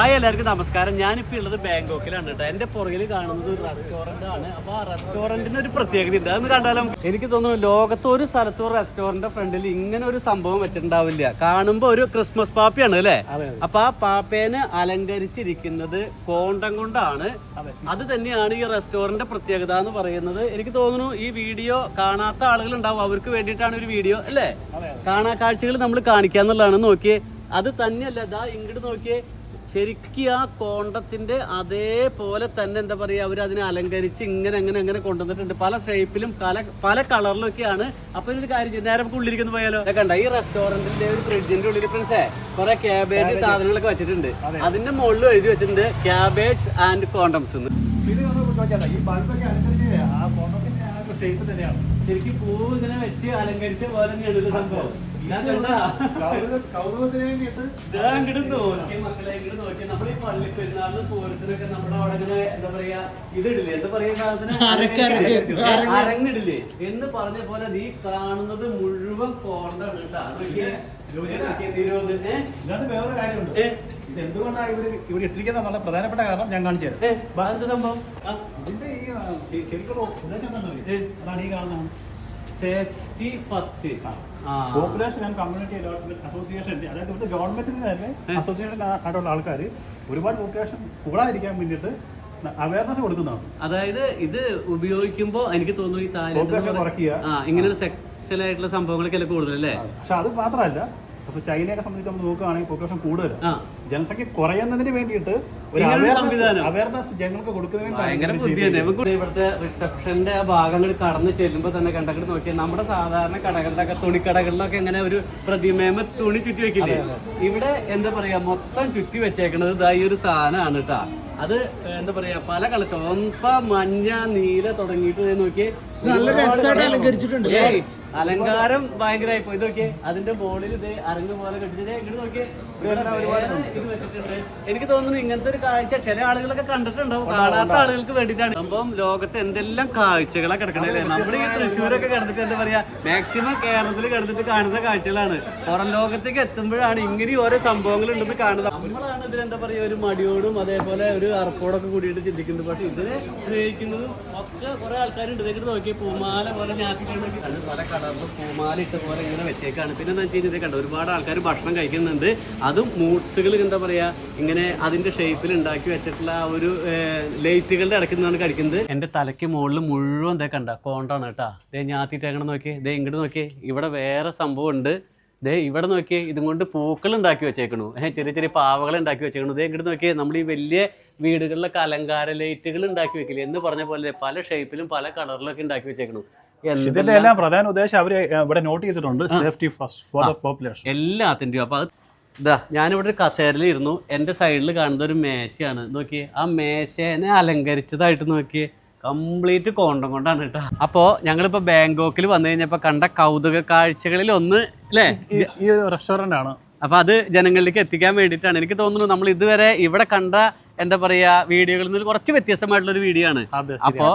Hi എല്ലാവർക്കും നമസ്കാരം. ഞാനിപ്പോൾ ഉള്ളത് ബാങ്കോക്കിലാണ് കേട്ടോ. എന്റെ പുറകിൽ കാണുന്നത് ഒരു റെസ്റ്റോറന്റ് ആണ്. അപ്പോൾ ആ റെസ്റ്റോറന്റിന് ഒരു പ്രത്യേകത ഉണ്ട് അതൊന്ന് കണ്ടാലും? എനിക്ക് തോന്നുന്നു ലോകത്ത് ഒരു സ്ഥലത്തും റെസ്റ്റോറന്റിന്റെ റെസ്റ്റോറന്റ് ഫ്രണ്ടിൽ ഇങ്ങനെ ഒരു സംഭവം വെച്ചിട്ടുണ്ടാവില്ല. കാണുമ്പോൾ ഒരു ക്രിസ്മസ് പാപ്പിയാണ് അല്ലേ? അപ്പോൾ ആ പാപ്പേനെ അലങ്കരിച്ചിരിക്കുന്നത് കോണ്ടം കൊണ്ടാണ്. അത്. തന്നെയാണ് ഈ റെസ്റ്റോറന്റിന്റെ പ്രത്യേകത എന്ന് പറയുന്നത്. എനിക്ക് തോന്നുന്നു ഈ വീഡിയോ കാണാത്ത ആളുകൾ ഉണ്ടാവും. അവർക്ക് വേണ്ടിയിട്ടാണ് ഒരു വീഡിയോ അല്ലേ? കാണാ കാഴ്ചകൾ നമ്മൾ കാണിക്കാന്നുള്ളതാണ്. നോക്കിയേ അത് തന്നെയല്ല ദാ ഇങ്ങോട്ട് നോക്കിയേ. ശരിക്കും ആ കോണ്ടത്തിന്റെ അതേപോലെ തന്നെ എന്താ പറയാ അവർ അതിനെ അലങ്കരിച്ച് ഇങ്ങനെ അങ്ങനെ അങ്ങനെ കൊണ്ടുവന്നിട്ടുണ്ട്. പല ഷേപ്പിലും പല പല കളറിലും ഒക്കെയാണ് അപ്പൊ ഒരു കാര്യം നേരെ നമുക്ക് ഉള്ളിലിരിക്കുന്ന പോയാലോ? കണ്ട ഈ റെസ്റ്റോറന്റിന്റെ ഒരു ഫ്രിഡ്ജിന്റെ ഉള്ളിൽ ഫ്രണ്ട്സേ കുറെ ക്യാബേജ് സാധനങ്ങളൊക്കെ വെച്ചിട്ടുണ്ട്. അതിന്റെ മുകളിൽ എഴുതി വെച്ചിട്ടുണ്ട് ക്യാബേജ് ആൻഡ് കോണ്ടംസ് എന്ന്. ഇത്. ശരിക്കും പൂവ് ഇങ്ങനെ വെച്ച് അലങ്കരിച്ച പോലെ തന്നെയാണ് ഇത് സംഭവം. അരങ്ങിടില്ലേ? എന്ന് പറഞ്ഞ പോലെ നീ കാണുന്നത് മുഴുവൻ കോണ്ടാണ് കേട്ടാ. നിരോധനെ വേറൊരു കാര്യമുണ്ട്. ഇവിടെ ഇവിടെ ഇട്ടിരിക്കുന്ന നല്ല പ്രധാനപ്പെട്ട കാരണം ഞാൻ കാണിച്ചു തരാം. സംഭവം? ഇതിന്റെ ഈ ശരിക്കുള്ള ഉദ്ദേശം എന്താണെന്ന് അതാണ് ഈ കാണുന്നത്. Safety first population and community development association അതായത് ഇവിടുത്തെ ഗവൺമെന്റിന് തന്നെ അസോസിയേഷൻ ആയിട്ടുള്ള ആൾക്കാർ ഒരുപാട് പോപ്പുലേഷൻ കൂടാതിരിക്കാൻ വേണ്ടിയിട്ട് അവയർനെസ് കൊടുക്കുന്നതാണ്. അതായത് ഇത് ഉപയോഗിക്കുമ്പോൾ എനിക്ക് തോന്നുന്നു ഈ Population തായ്ലൻഡ് കുറയ്ക്കുക. ഇങ്ങനെ സെക്സൽ ആയിട്ടുള്ള സംഭവങ്ങളൊക്കെ കൂടുതലല്ലേ? പക്ഷെ അത് മാത്രമല്ല ഇപ്പൊ ചൈനയൊക്കെ സംബന്ധിച്ച് നമ്മൾ നോക്കുകയാണെങ്കിൽ പോപ്പുലേഷൻ കൂടുതലാണ് ജനസംഖ്യ കുറയുന്നതിന് വേണ്ടിയിട്ട് ഒരു. അവയർനെസ് ജനങ്ങൾക്ക് കൊടുക്കുന്നതിന് ഇവിടുത്തെ റിസപ്ഷന്റെ ആ ഭാഗങ്ങൾ കടന്നു ചെല്ലുമ്പോൾ തന്നെ കണ്ടങ്ങൾ നോക്കിയാൽ നമ്മുടെ സാധാരണ കടകളിലൊക്കെ തുണിക്കടകളിലൊക്കെ ഇങ്ങനെ ഒരു പ്രതിമേമ തുണി ചുറ്റി വെക്കില്ലേ? ഇവിടെ എന്താ പറയാ മൊത്തം ചുറ്റി വെച്ചേക്കണത് ഇതാ ഈ ഒരു സാധനമാണ് കേട്ടാ അത് എന്താ പറയാ പല കളർ ചുവപ്പ മഞ്ഞ നീല തുടങ്ങിയിട്ട് നോക്കി നല്ല അലങ്കരിച്ചിട്ടുണ്ട്. അലങ്കാരം ഭയങ്കരമായി പോയി. നോക്കിയേ അതിന്റെ ബോളിൽ ഇത് അരങ്ങ് പോലെ കെട്ടിട്ട് ഇങ്ങോട്ട് നോക്കിയേ. ഇത് വെച്ചിട്ടുണ്ട്. എനിക്ക് തോന്നുന്നു ഇങ്ങനത്തെ ഒരു കാഴ്ച ചില ആളുകളൊക്കെ കണ്ടിട്ടുണ്ടാവും. കാണാത്ത ആളുകൾക്ക് വേണ്ടിട്ടാണ് സംഭവം ലോകത്ത് എന്തെല്ലാം കാഴ്ചകളാ കിടക്കണല്ലേ നമ്മുടെ ഈ തൃശ്ശൂരൊക്കെ കിടന്നിട്ട് എന്താ പറയാ മാക്സിമം കേരളത്തിൽ കിടന്നിട്ട് കാണുന്ന കാഴ്ചകളാണ്. പുറം ലോകത്തേക്ക് എത്തുമ്പോഴാണ് ഇങ്ങനെ ഓരോ സംഭവങ്ങൾ ഉണ്ടെന്ന് കാണുന്നത്. നമ്മളാണ് ഇതിൽ എന്താ പറയാ ഒരു മടിയോടും അതേപോലെ ഒരു അറപ്പോടൊക്കെ കൂടിയിട്ട് ചിന്തിക്കുന്നത്. പക്ഷെ ഇതിനെ സ്നേഹിക്കുന്നതും ഒക്കെ കുറെ ആൾക്കാരുണ്ട്. ഇതൊക്കെ നോക്കിയാൽ പൂമാല പോലെ ഞാൻ പല കളറിലും പൂമാല ഇട്ട പോലെ ഇങ്ങനെ വെച്ചേക്കാണ്. പിന്നെ എന്താ വെച്ച് കഴിഞ്ഞാൽ ഇത് കണ്ടോ? ഒരുപാട് ആൾക്കാർ ഭക്ഷണം കഴിക്കുന്നുണ്ട്. അതും മൂട്ട്സുകൾ എന്താ പറയാ ഇങ്ങനെ അതിന്റെ ഷേപ്പിൽ ഉണ്ടാക്കി വെച്ചിട്ടുള്ള ഒരു ലൈറ്റുകളുടെ ഇടയ്ക്ക് നിന്നാണ് കഴിക്കുന്നത്. എന്റെ തലയ്ക്ക് മുകളിൽ മുഴുവൻ ദേ കണ്ട കോണ്ടാണ് കേട്ടാ. ദേ ഞാത്തിട്ടേക്കണം നോക്കിയേ. ദേ ഇങ്ങോട്ട് നോക്കിയേ. ഇവിടെ വേറെ സംഭവം ഉണ്ട് ദേ ഇവിടെ നോക്കിയേ. ഇതും കൊണ്ട് പൂക്കൾ ഉണ്ടാക്കി വെച്ചേക്കണു. ചെറിയ ചെറിയ പാവകൾ ഉണ്ടാക്കി വെച്ചേക്കണു. ദേ ഇങ്ങോട്ട് നോക്കിയേ. നമ്മൾ ഈ വലിയ വീടുകളിലൊക്കെ അലങ്കാര ലൈറ്റുകൾ ഉണ്ടാക്കി വെക്കില്ലേ? എന്ന് പറഞ്ഞ പോലെ പല ഷേപ്പിലും പല കളറിലൊക്കെ ഉണ്ടാക്കി വെച്ചേക്കണു. ഇതിന്റെ എല്ലാം പ്രധാന ഉദ്ദേശം അവർ ഇവിടെ നോട്ട് ചെയ്തിട്ടുണ്ട്. Safety first for the population എല്ലാത്തിന്റെയും അപ്പോൾ അത് ഇതാ ഞാനിവിടെ ഒരു കസേരയിൽ ഇരുന്നു. എന്റെ സൈഡിൽ കാണുന്ന ഒരു മേശയാണ്. നോക്കിയേ ആ മേശേനെ അലങ്കരിച്ചതായിട്ട് നോക്കിയേ. കംപ്ലീറ്റ് കോണ്ടം കൊണ്ടാണ് കേട്ടോ. അപ്പോൾ ഞങ്ങളിപ്പോൾ ബാങ്കോക്കിൽ വന്നു കഴിഞ്ഞപ്പോൾ കണ്ട കൗതുക കാഴ്ചകളിൽ ഒന്ന് അല്ലേ ഈ ഒരു റെസ്റ്റോറന്റ് ആണ്. അപ്പൊ അത് ജനങ്ങളിലേക്ക് എത്തിക്കാൻ വേണ്ടിയിട്ടാണ്. എനിക്ക് തോന്നുന്നു നമ്മൾ ഇതുവരെ ഇവിടെ കണ്ട എന്താ പറയാ വീഡിയോകളിൽ നിന്ന് കുറച്ച് വ്യത്യസ്തമായിട്ടുള്ള ഒരു വീഡിയോ ആണ്. അപ്പോ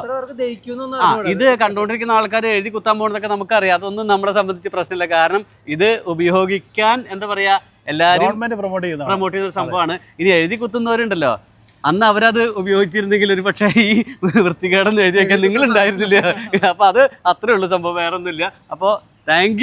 ഇത് കണ്ടുകൊണ്ടിരിക്കുന്ന ആൾക്കാർ എഴുതി കുത്താൻ പോകുന്നതൊക്കെ നമുക്കറിയാം. അതൊന്നും നമ്മളെ സംബന്ധിച്ച് പ്രശ്നമില്ല. കാരണം ഇത് ഉപയോഗിക്കാൻ എന്താ പറയാ എല്ലാരും ഗവൺമെന്റ് പ്രൊമോട്ട് ചെയ്യുന്ന സംഭവമാണ്. ഇത് എഴുതി കുത്തുന്നവരുണ്ടല്ലോ. അന്ന് അവരത് ഉപയോഗിച്ചിരുന്നെങ്കിൽ ഒരു പക്ഷേ ഈ വൃത്തികേടെന്ന് എഴുതിയൊക്കെ നിങ്ങൾ ഉണ്ടായിരുന്നില്ല അപ്പൊ അത് അത്രേ ഉള്ളൂ സംഭവം. വേറെ ഒന്നുമില്ല അപ്പോൾ താങ്ക്